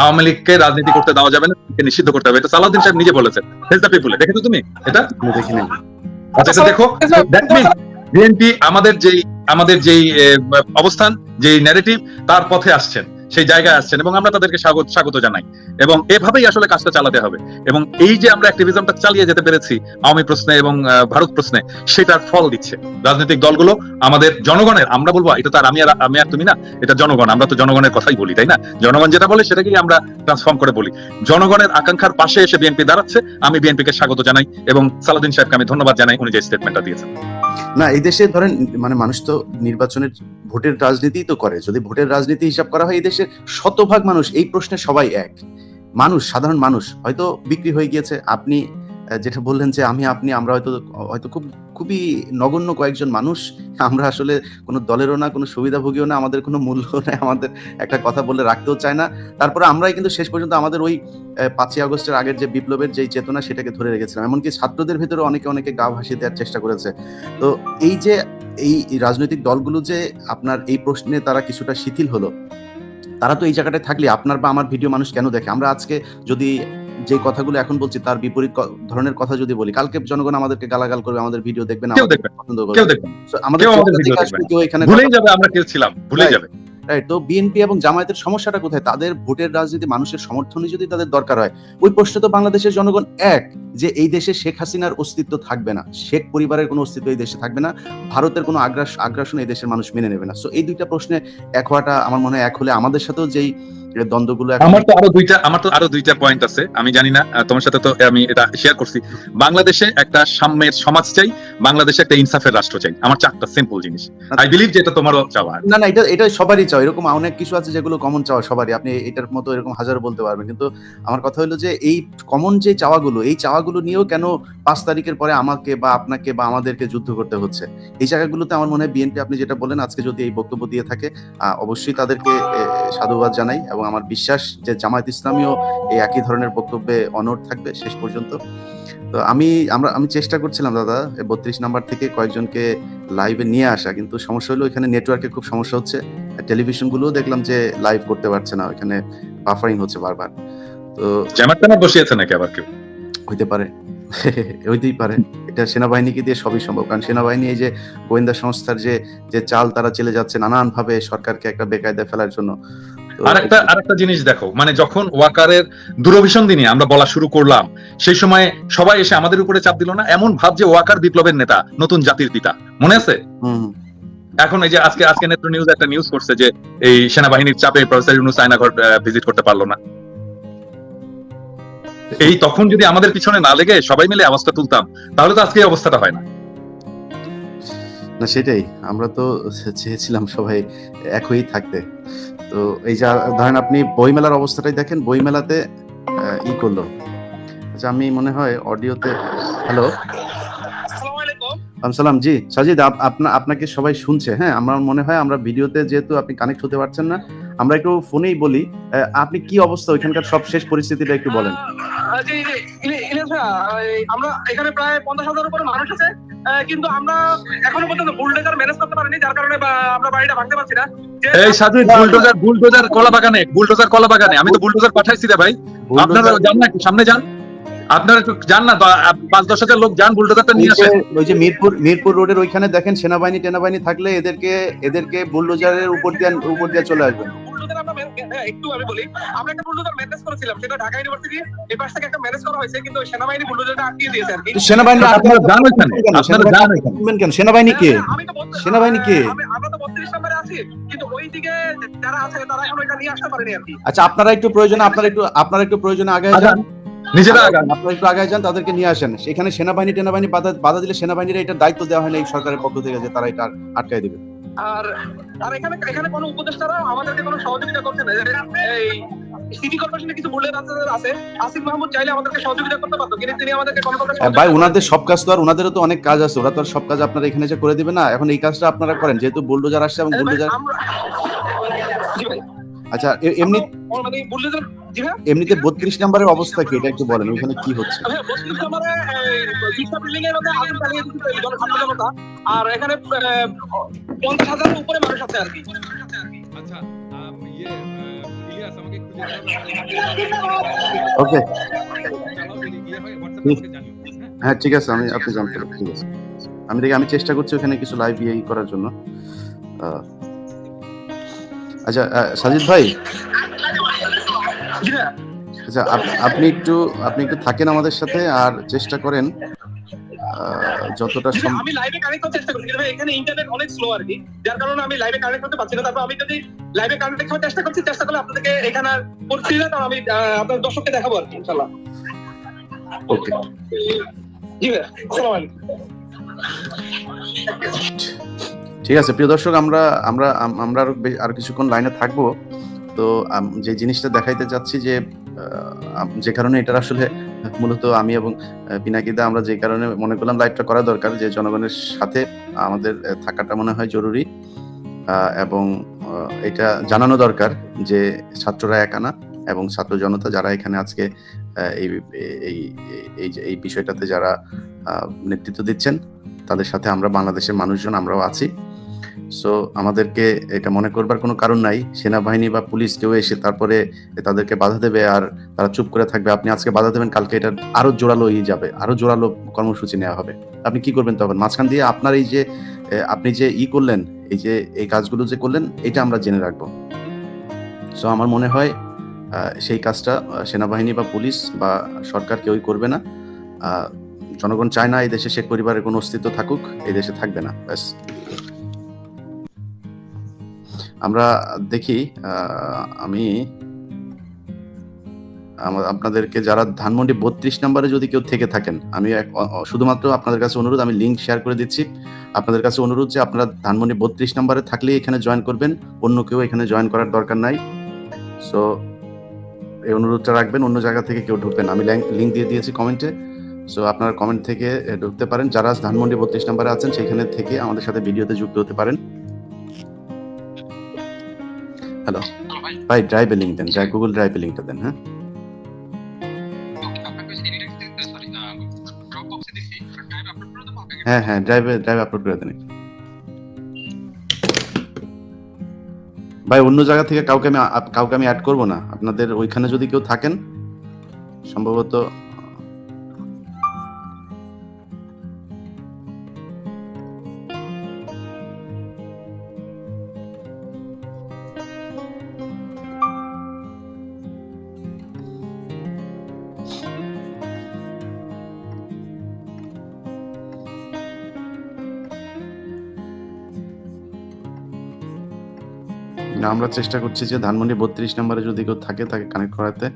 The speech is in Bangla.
আওয়ামী লীগকে রাজনীতি করতে দেওয়া যাবে না নিষিদ্ধ করতে হবে। এটা সালাউদ্দিন সাহেব নিজে বলেছেন। হেলথ পিপুলে দেখেছ তুমি এটা? আচ্ছা দেখো। দ্যাট মিন বিএনপি আমাদের যেই আমাদের যেই অবস্থান যেই ন্যারেটিভ তার পথে আসছেন। সেই জায়গায় আসছেন এবং আমরা তাদেরকে স্বাগত স্বাগত জানাই। এবং এভাবেই আসলে কাজটা চালাতে হবে। এবং এই যে আমরা অ্যাক্টিভিজমটা চালিয়ে যেতে পেরেছি, আওয়ামী প্রশ্নে এবং ভারত প্রশ্নে, সেটার ফল দিচ্ছে। রাজনৈতিক দলগুলো আমাদের জনগণের, আমরা বলব, এটা তো আর আমি আর আমি আর তুমি না, এটা জনগণ, আমরা তো জনগণের কথাই বলি, তাই না? জনগণ যেটা বলে, সেটাকেই আমরা ট্রান্সফর্ম করে বলি। জনগণের আকাঙ্ক্ষার পাশে এসে বিএনপি দাঁড়াচ্ছে, আমি বিএনপিকে স্বাগত জানাই এবং সালাদিন সাহেবকে আমি ধন্যবাদ জানাই, উনি যে স্টেটমেন্টটা দিয়েছেন। না, এই দেশে ধরেন মানে মানুষ তো নির্বাচনের ভোটের রাজনীতি তো করে। যদি ভোটের রাজনীতি হিসাব করা হয়, এই দেশের শতভাগ মানুষ, এই প্রশ্নে সবাই এক। মানুষ, সাধারণ মানুষ, হয়তো বিক্রি হয়ে গিয়েছে, আপনি যেটা বললেন যে আমি, আপনি, আমরা হয়তো হয়তো খুব, খুবই নগণ্য কয়েকজন মানুষ, আমরা আসলে কোনো দলেরও না, কোনো সুবিধাভোগীও না, আমাদের কোনো মূল্য নেই আমাদের একটা কথা বলে রাখতেও চায় না। তারপরে আমরাই কিন্তু শেষ পর্যন্ত আমাদের ওই পাঁচই আগস্টের আগের যে বিপ্লবের যে চেতনা, সেটাকে ধরে রেখেছিলাম। এমনকি ছাত্রদের ভেতরে অনেকে অনেকে গা ভাসিয়ে দেওয়ার চেষ্টা করেছে। তো এই যে, এই রাজনৈতিক দলগুলো যে আপনার এই প্রশ্নে তারা কিছুটা শিথিল হলো তারা তো এই জায়গাটায় থাকলে আপনার বা আমার ভিডিও মানুষ কেন দেখে? আমরা আজকে যদি যে কথাগুলো এখন বলছি তার বিপরীত ধরনের কথা যদি বলি কালকে জনগণ আমাদেরকে গালাগাল করবে আমাদের ভিডিও দেখবে না আমাদের পছন্দ করবে। আমাদের কেউ এখানে ভুলেই যাবে আমরা কেউ ছিলাম ভুলে যাবে। রাইট তো বিএনপি এবং জামায়াতের সমস্যাটা কোথায়? তাদের ভোটের রাজনীতি, মানুষের সমর্থনই যদি তাদের দরকার হয়। ওই প্রশ্নে তো বাংলাদেশের জনগণ এক, যে এই দেশে শেখ হাসিনার অস্তিত্ব থাকবে না। শেখ পরিবারের কোনো অস্তিত্ব এই দেশে থাকবে না। ভারতের কোনো আগ্রাস, আগ্রাসন এই দেশের মানুষ মেনে নেবে না। সো এই দুইটা প্রশ্নে এক হওয়াটা আমার মনে হয় এক হলে আমাদের সাথেও যেই দ্বন্দ্বগুলো আমার তো আরও দুইটা আমার তো আরও দুইটা পয়েন্ট আছে। আমি জানি না তোমার সাথে তো আমি এটা শেয়ার করছি। বাংলাদেশে একটা সাম্যের সমাজ চাই বাংলাদেশে একটা ইনসাফের রাষ্ট্র চাই। আমার চারটা সিম্পল জিনিস। আই বিলিভ যে এটা তোমারও চাওয়া। না না এটা এটা সবারই চাও এরকম অনেক কিছু আছে যেগুলো কমন চাওয়া সবারই। আপনি এটার মতো এরকম হাজারো বলতে পারবেন। কিন্তু আমার কথা হলো যে এই কমন যে চাওয়াগুলো এই চাওয়াগুলো নিয়েও কেন পাঁচ তারিখের পরে আমাকে বা আপনাকে বা আমাদেরকে যুদ্ধ করতে হচ্ছে? এই জায়গাগুলোতে আমার মনে হয় বিএনপি আপনি যেটা বলেন আজকে যদি এই বক্তব্য দিয়ে থাকে আহ, অবশ্যই তাদেরকে সাধুবাদ জানাই এবং আমার বিশ্বাস যে জামায়াত ইসলামীও এই একই ধরনের বক্তব্যে অনড় থাকবে শেষ পর্যন্ত। তো আমি আমরা আমি চেষ্টা করছিলাম দাদা বত্রিশ নাম্বার থেকে কয়েকজনকে লাইভে নিয়ে আসা কিন্তু সমস্যা হলো এখানে নেটওয়ার্কের খুব সমস্যা হচ্ছে। টেলিভিশন গুলোও দেখলাম যে লাইভ করতে পারছে না ওখানে বাফারিং হচ্ছে বারবার। তো ট্যামার বসিয়েছে নাকি আবার কেউ? হইতে পারে। হইতেই পারে। এটা সেনাবাহিনীকে দিয়ে সবই সম্ভব কারণ সেনাবাহিনী এই যে গোয়েন্দা সংস্থার যে যে চাল তারা চলে যাচ্ছে নানান ভাবে সরকারকে একটা বেকায়দা ফেলার জন্য। আরেকটা আরেকটা জিনিস দেখো মানে যখন ওয়াকারের আমরা বলা শুরু করলাম সেই সময় সবাই এসে আমাদের উপরে চাপ দিল না এমন ভাব যে ওয়াকার বিপ্লবের নেতা নতুন জাতির পিতা। মনে আছে। এখন এই যে আজকে আজকে নেত্র নিউজ একটা নিউজ করছে যে এই সেনাবাহিনীর চাপে প্রফেসর ইউনুস আয়নাঘর ভিজিট করতে পারল না। এই তখন যদি আমাদের পিছনে না লেগে সবাই মিলে আওয়াজটা তুলতাম তাহলে তো আজকে এই অবস্থাটা হয় না। না সেটাই। আমরা তো চেয়েছিলাম সবাই এক হয়েই থাকতে। তো এই যা ধরেন আপনি বইমেলার অবস্থাটাই দেখেন বইমেলাতে ই করল। আচ্ছা আমি মনে হয় অডিওতে হ্যালো? সালাম জি সাজিদ আপনা আপনাকে সবাই শুনছে হ্যাঁ? আমার মনে হয় আমরা ভিডিওতে যেহেতু আপনি কানেক্ট হতে পারছেন না আমরা একটু ফোনেই বলি আপনি কি অবস্থা? ওইখানকার সব শেষ পরিস্থিতিটা একটু বলেন। আমরা এখানে প্রায় পঞ্চাশ হাজার উপরে মানুষ আছে কিন্তু আমরা এখনও পর্যন্ত বুলডোজার ম্যানেজ করতে পারিনি যার কারণে আমরা বাড়িটা ভাঙতে পারছি না। এই সাথে বুলডোজার বুলডোজার কলা বাগানে বুলডোজার কলা বাগানে আমি তো বুলডোজার পাঠাইছি রে ভাই। আপনারা যান না সামনে যান। আপনারা একটু যান না পাঁচ দশ হাজার লোক যান বুলডোজারটা নিয়ে আসেন। ওই যে মিরপুর মিরপুর রোডের ওইখানে দেখেন সেনাবাহিনী টেনাবাহিনী থাকলে এদেরকে এদেরকে বুলডোজারের উপর দিয়ে উপর দিয়ে চলে আসবেন। হ্যাঁ, একটু আমি বলি আমরা একটা বুলডোজার ম্যানেজ করেছিলাম সেটা ঢাকা ইউনিভার্সিটি এই পাশ থেকে একটা ম্যানেজ করা হয়েছে কিন্তু সেনাবাহিনী বুলডোজারটা আটকিয়ে দিয়েছে আর কি। সেনাবাহিনী আপনারা আপনারা কেন? কে? হ্যাঁ, আমি তো বলতে- সেনাবাহিনী কে? আমরা তো বত্রিশ নম্বরে আছি কিন্তু ওই দিকে যারা আছে তারা এখন ওইটা নিয়ে আসতে পারেনি আর কি। আচ্ছা আপনারা একটু প্রয়োজনে আপনারা একটু আপনারা একটু প্রয়োজনে আগে যান আগান। নিজেরা আপনারা একটু আগে যান তাদেরকে নিয়ে আসেন। সেখানে সেনাবাহিনী টেনাবাহিনী বাধা বাধা দিলে সেনাবাহিনীর এটা দায়িত্ব দেওয়া হয় না এই সরকারের পক্ষ থেকে যে তারা এটা আটকায় দিবে। আর আর এখানে এখানে কোনো উপদেষ্টারা আমাদেরকে কোনো সহযোগিতা করছে না এই সিটি কর্পোরেশনে কিছু বুলেট আছে আছে। আসিফ মাহমুদ চাইলে আমাদেরকে সহযোগিতা করতে পারতো কিন্তু তিনি আমাদেরকে কোনো প্রকার ভাই ওনাদের সব কাজ তো আর ওনাদেরও তো অনেক কাজ আছে। ওরা তো আর সব কাজ আপনারা এখানে যে করে দিবে না এখন এই কাজটা আপনারা করেন। যেহেতু বুলডোজার আসছে এবং বুলডোজার আমরা- জি ভাই আচ্ছা এমনি মানে বুলডোজার এমনিতে বত্রিশ নাম্বারের অবস্থা কি? এটা একটু বলেন ওইখানে কি হচ্ছে? হ্যাঁ, জনতা। আর এখানে পঞ্চাশ হাজারের উপরে মানুষ আছে আর কি। আচ্ছা ইয়ে ওকে। হ্যাঁ ঠিক আছে আমি আপনি জানতে ঠিক আছে। আমি দেখি আমি চেষ্টা করছি ওখানে কিছু লাইভ ইয়ে করার জন্য। আচ্ছা সাজিদ ভাই আচ্ছা আপনি একটু আপনি একটু থাকেন আমাদের সাথে আর চেষ্টা করেন যতটা সম্ভব। আমি লাইভে কানেক্ট করতে চেষ্টা করছি কিন্তু এখানে ইন্টারনেট অনেক স্লো আর কি। যার কারণে আমি লাইভে কানেক্ট করতে পারছি না। তারপর আমি যদি লাইভে কানেক্ট করার চেষ্টা করছি চেষ্টা করলে আপনাদেরকে এখানে করছি না তাহলে আমি আপনার দর্শককে দেখাবো আর কি ইনশাল্লাহ ওকে জি ভাই আসসালামু আলাইকুম। ঠিক আছে প্রিয় দর্শক আমরা আমরা আম- আমরা আরও কিছুক্ষণ লাইনে থাকব। তো যে জিনিসটা দেখাইতে চাচ্ছি যে যে কারণে এটা আসলে মূলত আমি এবং পিনাকিদা আমরা যে কারণে মনে করলাম লাইভটা করা দরকার যে জনগণের সাথে আমাদের থাকাটা মনে হয় জরুরি এবং এটা জানানো দরকার যে ছাত্ররা একা না এবং ছাত্র জনতা যারা এখানে আজকে এই এই এই বিষয়টাতে যারা নেতৃত্ব দিচ্ছেন, তাদের সাথে আমরা বাংলাদেশের মানুষজন আমরাও আছি। সো আমাদেরকে এটা মনে করবার কোনো কারণ নাই। সেনাবাহিনী বা পুলিশ কেউ এসে তারপরে তাদেরকে বাধা দেবে আর তারা চুপ করে থাকবে। আপনি আজকে বাধা দেবেন, কালকে এটা আরও জোরালো ই যাবে, আরও জোরালো কর্মসূচি নেওয়া হবে। আপনি কি করবেন তখন? মাঝখান দিয়ে আপনার এই যে আপনি যে ই করলেন, এই যে, এই কাজগুলো যে করলেন, এটা আমরা জেনে রাখব। সো আমার মনে হয় সেই কাজটা সেনাবাহিনী বা পুলিশ বা সরকার কেউই করবে না। জনগণ চায় না এই দেশে শেখ পরিবারের কোনো অস্তিত্ব থাকুক, এই দেশে থাকবে না। ব্যাস। আমরা দেখি আমি আপনাদেরকে যারা ধানমন্ডি বত্রিশ নম্বরে যদি কেউ থেকে থাকেন, আমি শুধুমাত্র আপনাদের কাছে অনুরোধ, আমি লিঙ্ক শেয়ার করে দিচ্ছি। আপনাদের কাছে অনুরোধ যে আপনারা ধানমন্ডি বত্রিশ নম্বরে থাকলে এখানে জয়েন করবেন, অন্য কেউ এখানে জয়েন করার দরকার নাই। সো এই অনুরোধটা রাখবেন, অন্য জায়গা থেকে কেউ ঢুকবেন আমি লিঙ্ক দিয়ে দিয়েছি কমেন্টে সো আপনারা কমেন্ট থেকে ঢুকতে পারেন। যারা ধানমন্ডি বত্রিশ নম্বরে আছেন, সেখানে থেকে আমাদের সাথে ভিডিওতে যুক্ত হতে পারেন। হ্যালো ভাই ড্রাইভে লিঙ্ক দেন গুগল ড্রাইভে লিঙ্কটা দেন হ্যাঁ হ্যাঁ হ্যাঁ ড্রাইভে ড্রাইভ আপলোড করে দেন ভাই অন্য জায়গা থেকে কাউকে আমি কাউকে আমি অ্যাড করব না আপনাদের ওইখানে যদি কেউ থাকেন সম্ভবত আমরা চেষ্টা করছি যে ধানমন্ডি বত্রিশ নম্বরে যদি কেউ থাকে তাকে কানেক্ট করাতে।